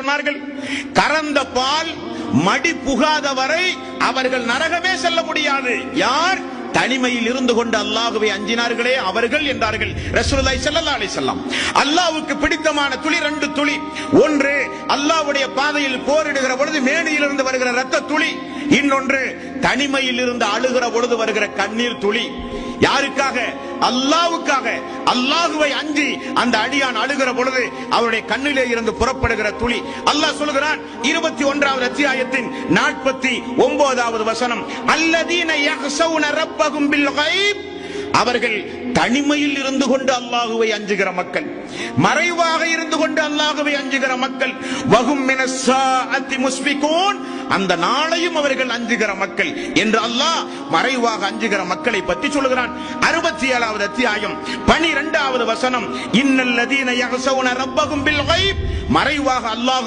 சொன்னார்கள் கறந்த பால் மடி புகாத வரை அவர்கள் நரகமே செல்ல முடியாது. யார்? தனிமையில் இருந்து கொண்டு அல்லாஹுவை அஞ்சினார்களே அவர்கள் என்றார்கள். ரசூலுல்லாஹி ஸல்லல்லாஹு அலைஹி வஸல்லம். அல்லாஹ்வுக்கு பிடித்தமான துளி ரெண்டு துளி. ஒன்று அல்லாஹ்வுடைய பாதையில் போரிடுகிற பொழுது மேனியிலிருந்து வருகிற இரத்த துளி. இன்னொன்று தனிமையில் இருந்து அழுகிற பொழுது வருகிற கண்ணீர் துளி. யாருக்காக? அல்லாவுக்காக. அல்லாஹுவை அஞ்சி அந்த அடியான் அழுகிற பொழுது அவருடைய கண்ணிலே இருந்து புறப்படுகிற துளி. அல்லாஹ் சொல்கிறான் இருபத்தி ஒன்றாவது அத்தியாயத்தின் நாற்பத்தி ஒன்பதாவது வசனம் அல்லதீன யஹ்ஷவுன ரப்பகும் பில் கைப் அவர்கள் தனிமையில் இருந்து கொண்டு அல்லாஹுவை அஞ்சுகிற மக்கள். மறைவாக இருந்து கொண்டு அல்லாஹுவை அஞ்சுகிற மக்கள். வகும் முஸ்பிகோன் அந்த நாளையும் அவர்கள் அஞ்சுகிற மக்கள் என்று அல்லாஹ் மறைவாக அஞ்சுகிற மக்களை பற்றி சொல்கிறான் அறுபத்தி ஏழாவது அத்தியாயம் பனிரெண்டாவது வசனம் இன்னல்லதீன யஹ்ஷவுன ரப்பகும் பில் மறைவாக அல்லாஹ்